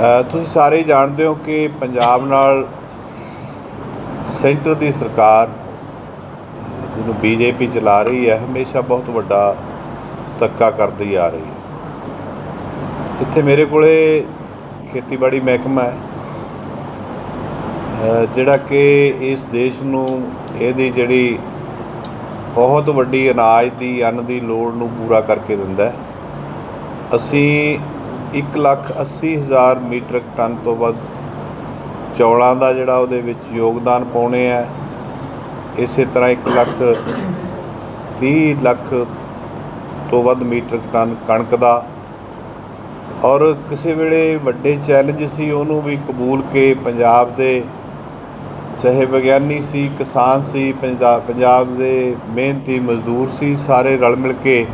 ਤੁਸੀਂ ਸਾਰੇ ਜਾਣਦੇ ਹੋ ਕਿ ਪੰਜਾਬ ਨਾਲ ਸੈਂਟਰ ਦੀ ਸਰਕਾਰ ਜਿਹਨੂੰ ਬੀਜੇਪੀ ਚਲਾ ਰਹੀ ਹੈ, ਹਮੇਸ਼ਾ ਬਹੁਤ ਵੱਡਾ ਧੱਕਾ ਕਰਦੀ ਆ ਰਹੀ ਹੈ। ਇੱਥੇ ਮੇਰੇ ਕੋਲੇ ਖੇਤੀਬਾੜੀ ਮਹਿਕਮਾ ਹੈ ਜਿਹੜਾ ਕਿ ਇਸ ਦੇਸ਼ ਨੂੰ ਇਹਦੀ ਜਿਹੜੀ ਬਹੁਤ ਵੱਡੀ ਅਨਾਜ ਦੀ, ਅੰਨ ਦੀ ਲੋੜ ਨੂੰ ਪੂਰਾ ਕਰਕੇ ਦਿੰਦਾ ਹੈ। ਅਸੀਂ ਇੱਕ ਲੱਖ ਅੱਸੀ ਹਜ਼ਾਰ ਮੀਟ੍ਰਿਕ ਟਨ ਤੋਂ ਵੱਧ ਚੌਲਾਂ ਦਾ ਜਿਹੜਾ ਉਹਦੇ ਵਿੱਚ ਯੋਗਦਾਨ ਪਾਉਣੇ ਆ। ਇਸੇ ਤਰ੍ਹਾਂ ਇੱਕ ਲੱਖ ਤੀਹ ਲੱਖ ਤੋਂ ਵੱਧ ਮੀਟ੍ਰਿਕ ਟਨ ਕਣਕ ਦਾ। ਔਰ ਕਿਸੇ ਵੇਲੇ ਵੱਡੇ ਚੈਲੰਜ ਸੀ, ਉਹਨੂੰ ਵੀ ਕਬੂਲ ਕੇ ਪੰਜਾਬ ਦੇ ਚਾਹੇ ਵਿਗਿਆਨੀ ਸੀ, ਕਿਸਾਨ ਸੀ ਪੰਜਾਬ ਪੰਜਾਬ ਦੇ ਮਿਹਨਤੀ ਮਜ਼ਦੂਰ ਸੀ, ਸਾਰੇ ਰਲ ਮਿਲ ਕੇ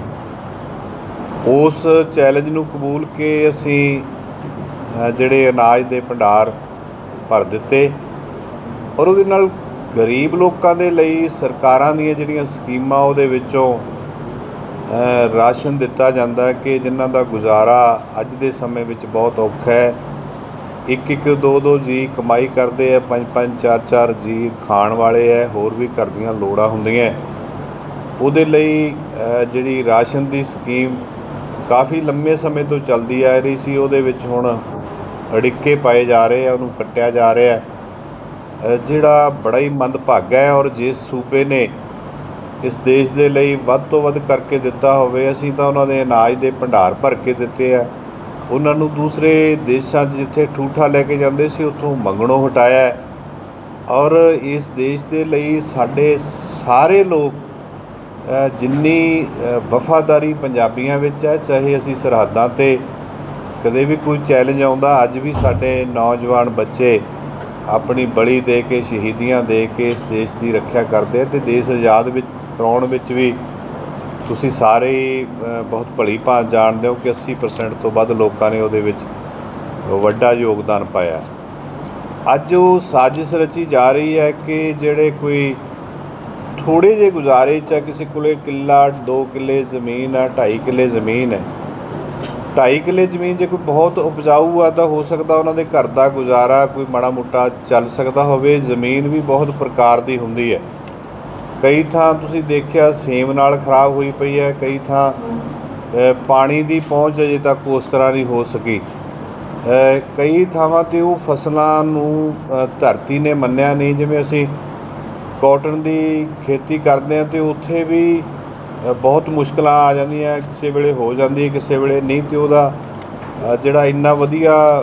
ਉਸ ਚੈਲੰਜ ਨੂੰ ਕਬੂਲ ਕੇ ਅਸੀਂ ਜਿਹੜੇ ਅਨਾਜ ਦੇ ਭੰਡਾਰ ਭਰ ਦਿੱਤੇ ਔਰ ਉਹਦੇ ਨਾਲ ਗਰੀਬ ਲੋਕਾਂ ਦੇ ਲਈ ਸਰਕਾਰਾਂ ਦੀਆਂ ਜਿਹੜੀਆਂ ਸਕੀਮਾਂ ਉਹਦੇ ਵਿੱਚੋਂ ਰਾਸ਼ਨ ਦਿੱਤਾ ਜਾਂਦਾ ਕਿ ਜਿਨ੍ਹਾਂ ਦਾ ਗੁਜ਼ਾਰਾ ਅੱਜ ਦੇ ਸਮੇਂ ਵਿੱਚ ਬਹੁਤ ਔਖਾ ਹੈ। ਇੱਕ ਇੱਕ ਦੋ ਦੋ ਜੀ ਕਮਾਈ ਕਰਦੇ ਆ ਪੰਜ ਪੰਜ ਚਾਰ ਚਾਰ ਜੀ ਖਾਣ ਵਾਲੇ ਆ ਹੋਰ ਵੀ ਘਰ ਦੀਆਂ ਲੋੜਾਂ ਹੁੰਦੀਆਂ ਉਹਦੇ ਲਈ ਜਿਹੜੀ ਰਾਸ਼ਨ ਦੀ ਸਕੀਮ ਕਾਫੀ ਲੰਮੇ ਸਮੇਂ ਤੋਂ ਚੱਲਦੀ ਆ ਰਹੀ ਸੀ, ਉਹਦੇ ਵਿੱਚ ਹੁਣ ਅੜਿੱਕੇ ਪਾਏ ਜਾ ਰਹੇ ਆ, ਉਹਨੂੰ ਕੱਟਿਆ ਜਾ ਰਿਹਾ ਜਿਹੜਾ ਬੜਾ ਹੀ ਮੰਦਭਾਗਾ ਹੈ ਔਰ ਜਿਸ ਸੂਬੇ ਨੇ ਇਸ ਦੇਸ਼ ਦੇ ਲਈ ਵੱਧ ਤੋਂ ਵੱਧ ਕਰਕੇ ਦਿੱਤਾ ਹੋਵੇ, ਅਸੀਂ ਤਾਂ ਉਹਨਾਂ ਦੇ ਅਨਾਜ ਦੇ ਭੰਡਾਰ ਭਰ ਕੇ ਦਿੱਤੇ ਆ। ਉਹਨਾਂ ਨੂੰ ਦੂਸਰੇ ਦੇਸ਼ਾਂ 'ਚ ਜਿੱਥੇ ਠੂਠਾ ਲੈ ਕੇ ਜਾਂਦੇ ਸੀ, ਉੱਥੋਂ ਮੰਗਣੋਂ ਹਟਾਇਆ ਔਰ ਇਸ ਦੇਸ਼ ਦੇ ਲਈ ਸਾਡੇ ਸਾਰੇ ਲੋਕ ਜਿੰਨੀ ਵਫਾਦਾਰੀ ਪੰਜਾਬੀਆਂ ਵਿੱਚ ਹੈ, ਚਾਹੇ ਅਸੀਂ ਸਰਹੱਦਾਂ ਤੇ ਕਦੇ ਵੀ ਕੋਈ ਚੈਲੰਜ ਆਉਂਦਾ, ਅੱਜ ਵੀ ਸਾਡੇ ਨੌਜਵਾਨ ਬੱਚੇ ਆਪਣੀ ਬਲੀ ਦੇ ਕੇ, ਸ਼ਹੀਦੀਆਂ ਦੇ ਕੇ ਇਸ ਦੇਸ਼ ਦੀ ਰੱਖਿਆ ਕਰਦੇ ਆ ਤੇ ਦੇਸ਼ ਆਜ਼ਾਦ ਵਿੱਚ, ਕਰਾਉਣ ਵਿੱਚ ਵੀ ਤੁਸੀਂ ਸਾਰੇ ਬਹੁਤ ਭਲੀ ਭਾਂਤ ਜਾਣਦੇ ਹੋ ਕਿ 80% ਤੋਂ ਵੱਧ ਲੋਕਾਂ ਨੇ ਉਹਦੇ ਵਿੱਚ ਵੱਡਾ ਯੋਗਦਾਨ ਪਾਇਆ। ਅੱਜ ਉਹ ਸਾਜ਼ਿਸ਼ ਰਚੀ ਜਾ ਰਹੀ ਹੈ ਕਿ ਜਿਹੜੇ ਕੋਈ ਥੋੜੇ ਜਿਹੇ ਗੁਜ਼ਾਰੇ ਚ ਆ, ਕਿਸੇ ਕੋਲੇ ਕਿੱਲਾ 2 ਕਿੱਲੇ ਜ਼ਮੀਨ ਆ 2.5 ਕਿੱਲੇ ਜ਼ਮੀਨ ਹੈ। 2.5 ਕਿੱਲੇ ਜ਼ਮੀਨ ਜੇ ਕੋਈ ਬਹੁਤ ਉਪਜਾਊ ਆ ਤਾਂ ਹੋ ਸਕਦਾ ਉਹਨਾਂ ਦੇ ਘਰ ਦਾ ਗੁਜ਼ਾਰਾ ਕੋਈ ਮਾੜਾ ਮੋਟਾ ਚੱਲ ਸਕਦਾ ਹੋਵੇ। ਜ਼ਮੀਨ ਵੀ ਬਹੁਤ ਪ੍ਰਕਾਰ ਦੀ ਹੁੰਦੀ ਹੈ। ਕਈ ਥਾਂ ਤੁਸੀਂ ਦੇਖਿਆ ਸੇਮ ਨਾਲ ਖਰਾਬ ਹੋਈ ਪਈ ਹੈ ਕਈ ਥਾਂ ਪਾਣੀ ਦੀ ਪਹੁੰਚ ਅਜੇ ਤੱਕ ਉਸ ਤਰ੍ਹਾਂ ਨਹੀਂ ਹੋ ਸਕੀ। ਕਈ ਥਾਵਾਂ ਤੇ ਉਹ ਫਸਲਾਂ ਨੂੰ ਧਰਤੀ ਨੇ ਮੰਨਿਆ ਨਹੀਂ। ਜਿਵੇਂ ਅਸੀਂ ਕਾਟਨ ਦੀ ਖੇਤੀ ਕਰਦੇ ਆ ਤੇ ਉੱਥੇ ਵੀ ਬਹੁਤ ਮੁਸ਼ਕਲਾਂ ਆ ਜਾਂਦੀਆਂ, ਕਿਸੇ ਵੇਲੇ ਹੋ ਜਾਂਦੀ ਹੈ ਕਿਸੇ ਵੇਲੇ ਨਹੀਂ, ਤੇ ਉਹਦਾ ਜਿਹੜਾ ਇੰਨਾ ਵਧੀਆ